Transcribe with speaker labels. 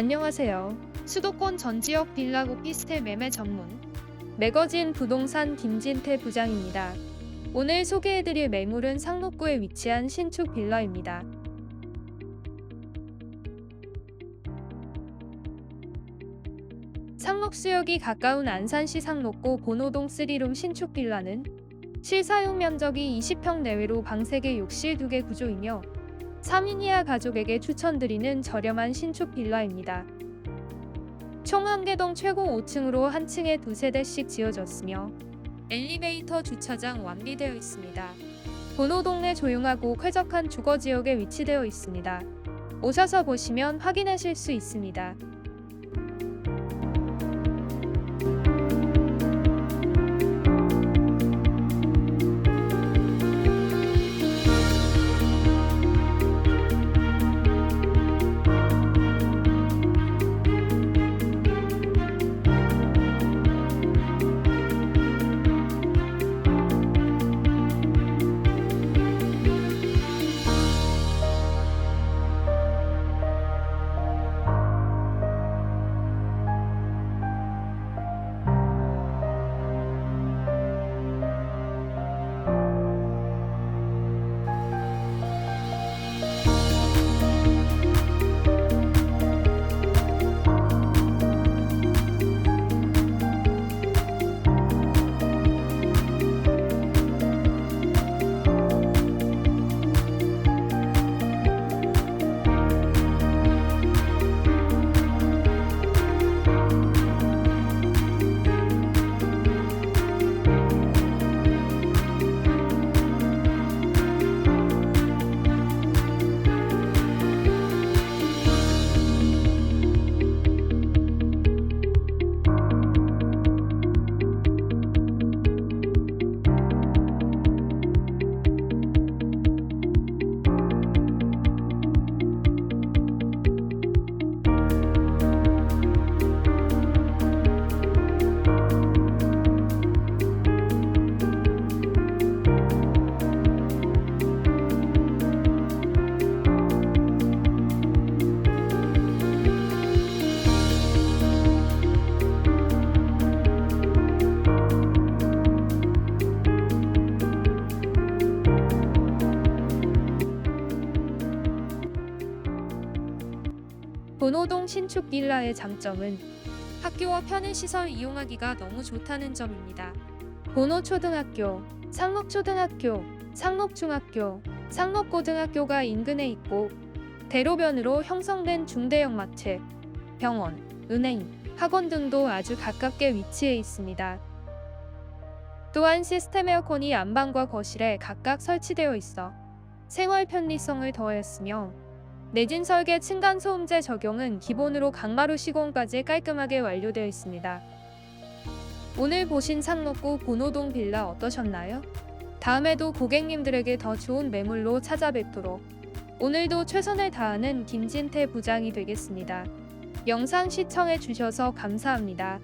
Speaker 1: 안녕하세요. 수도권 전 지역 빌라 오피스텔 매매 전문 매거진 부동산 김진태 부장입니다. 오늘 소개해드릴 매물은 상록구에 위치한 신축 빌라입니다. 상록수역이 가까운 안산시 상록구 본호동 3룸 신축 빌라는 실사용 면적이 20평 내외로 방 3개 욕실 2개 구조이며 3인 이하 가족에게 추천드리는 저렴한 신축 빌라입니다. 총 한 개동 최고 5층으로 한 층에 두 세 대씩 지어졌으며 엘리베이터 주차장 완비되어 있습니다. 본호 동네 조용하고 쾌적한 주거 지역에 위치되어 있습니다. 오셔서 보시면 확인하실 수 있습니다. 본호동 신축 빌라의 장점은 학교와 편의시설 이용하기가 너무 좋다는 점입니다. 본호초등학교, 상록초등학교, 상록중학교, 상록고등학교가 인근에 있고 대로변으로 형성된 중대형 마트, 병원, 은행, 학원 등도 아주 가깝게 위치해 있습니다. 또한 시스템 에어컨이 안방과 거실에 각각 설치되어 있어 생활 편리성을 더하였으며 내진 설계 층간 소음제 적용은 기본으로 강마루 시공까지 깔끔하게 완료되어 있습니다. 오늘 보신 상록구 본호동 빌라 어떠셨나요? 다음에도 고객님들에게 더 좋은 매물로 찾아뵙도록 오늘도 최선을 다하는 김진태 부장이 되겠습니다. 영상 시청해 주셔서 감사합니다.